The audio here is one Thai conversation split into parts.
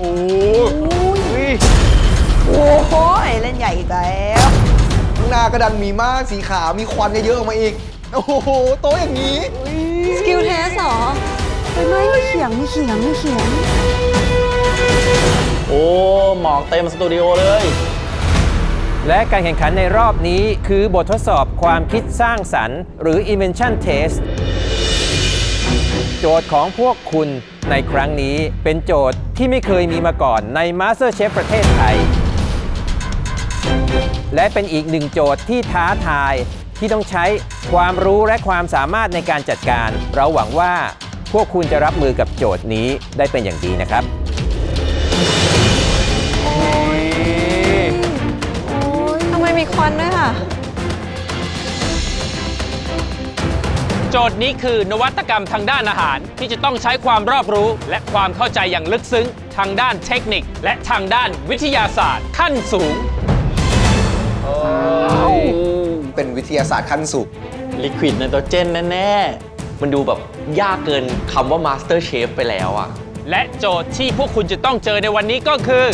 โอ้ยโอ้โหเล่นใหญ่อีกแล้วข้างหน้ากระดันมีมากสีขาวมีควันเยอะๆออกมาอีก โอ้โห โต๊ะอย่างนี้สกิลเทสเหรอไปไหมมีเขียงมีเขียงมีเขียง โอ้ หมอกเต็มสตูดิโอเลย และการแข่งขันในรอบนี้คือบททดสอบความคิดสร้างสรรค์ หรือ Invention Test โจทย์ของพวกคุณในครั้งนี้เป็นโจทย์ที่ไม่เคยมีมาก่อนใน MasterChef ประเทศไทย และเป็นอีกหนึ่งโจทย์ที่ท้าทายที่ต้องใช้ความรู้และความสามารถในการจัดการ เราหวังว่าพวกคุณจะรับมือกับโจทย์นี้ได้เป็นอย่างดีนะครับ ทำไมมีควันด้วยค่ะ โจทย์นี้คือนวัตกรรมทางด้านอาหาร ที่จะต้องใช้ความรอบรู้ และความเข้าใจอย่างลึกซึ้ง ทางด้านเทคนิค และทางด้านวิทยาศาสตร์ขั้นสูง เป็นวิทยาศาสตร์ขั้นสูง ลิควิดไนโตรเจนแน่มันดูแบบยากเกินคำว่า Master Chef ไปแล้วอะและโจทย์ที่พวกคุณจะต้องเจอในวันนี้ก็คือ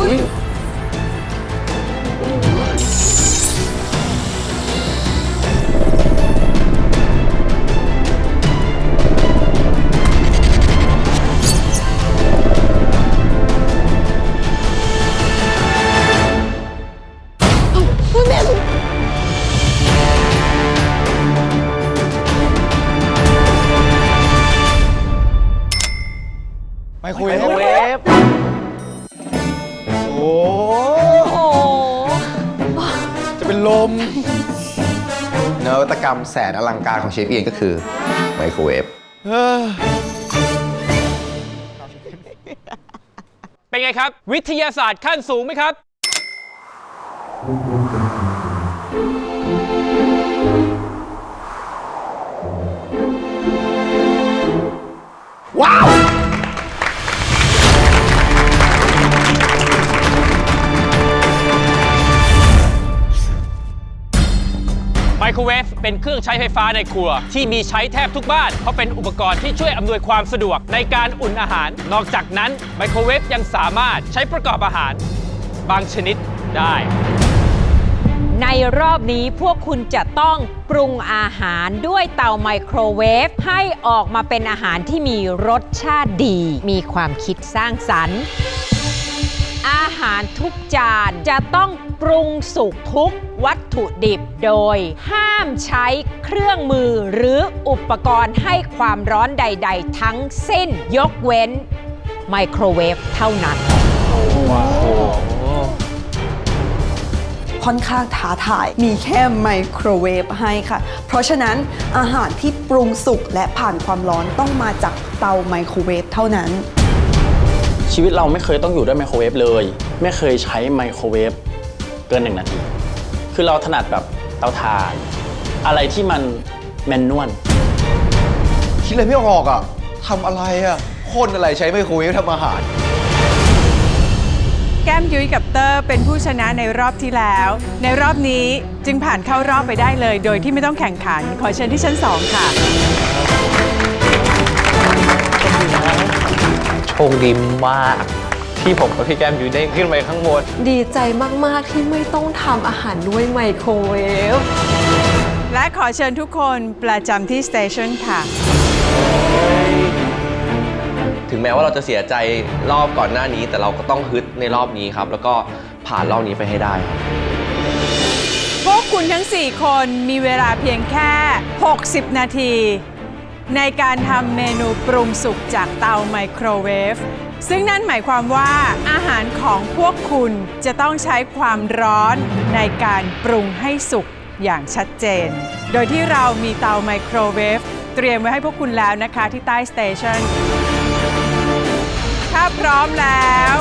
ไม โอ้โอ้จะเป็นลม นวัตกรรมแสนอลังการของเชฟเอียนก็คือไมโครเวฟ เป็นไงครับ วิทยาศาสตร์ขั้นสูงไหมครับ โครเวฟเป็นเครื่องใช้ไฟฟ้าในครัว ที่มีใช้แทบทุกบ้าน เพราะเป็นอุปกรณ์ที่ช่วยอำนวยความสะดวกในการอุ่นอาหาร นอกจากนั้นไมโครเวฟยังสามารถใช้ประกอบอาหาร บางชนิดได้ ในรอบนี้พวกคุณจะต้องปรุงอาหารด้วยเตาไมโครเวฟให้ออกมาเป็นอาหารที่มีรสชาติดี มีความคิดสร้างสรรค์อาหารทุกจานจะต้องปรุงสุกทุก ถุดิบ โดยห้ามใช้เครื่องมือหรืออุปกรณ์ให้ความร้อนใด ๆ ทั้งสิ้นยกเว้นไมโครเวฟเท่านั้น ค่อนข้างท้าทาย มีแค่ไมโครเวฟให้ค่ะ เพราะฉะนั้นอาหารที่ปรุงสุกและผ่านความร้อนต้องมาจากเตาไมโครเวฟเท่านั้น ชีวิตเราไม่เคยต้องอยู่ด้วยไมโครเวฟเลย ไม่เคยใช้ไมโครเวฟเกินหนึ่งนาที คือเราถนัดแบบเตาถ่าน อะไรที่มันแมนนวลคิดอะไรไม่ออกอะทำอะไรอะคนอะไรใช้ไมโครเวฟทำอาหาร แก้มยุ้ยกับเตอร์เป็นผู้ชนะในรอบที่แล้ว ในรอบนี้จึงผ่านเข้ารอบไปได้เลย โดยที่ไม่ต้องแข่งขัน ขอเชิญที่ชั้น2ค่ะ โชคดีมาก ที่ผมกับพี่แก้มยุ้ยได้ขึ้นไปข้างบน ดีใจมาก ๆ ที่ไม่ต้องทำอาหารด้วยไมโครเวฟ และขอเชิญทุกคนประจำที่สเตชันค่ะ ถึงแม้ว่าเราจะเสียใจรอบก่อนหน้านี้ แต่เราก็ต้องฮึดในรอบนี้ครับ แล้วก็ผ่านรอบนี้ไปให้ได้ครับ พวกคุณทั้ง 4 คนมีเวลาเพียงแค่ 60 นาที ในการทำเมนูปรุงสุกจากเตาไมโครเวฟ ซึ่งนั่นหมายความว่าอาหารของพวกคุณจะต้องใช้ความร้อนในการปรุงให้สุกอย่างชัดเจน โดยที่เรามีเตาไมโครเวฟเตรียมไว้ให้พวกคุณแล้วนะคะที่ใต้สเตชันถ้าพร้อมแล้ว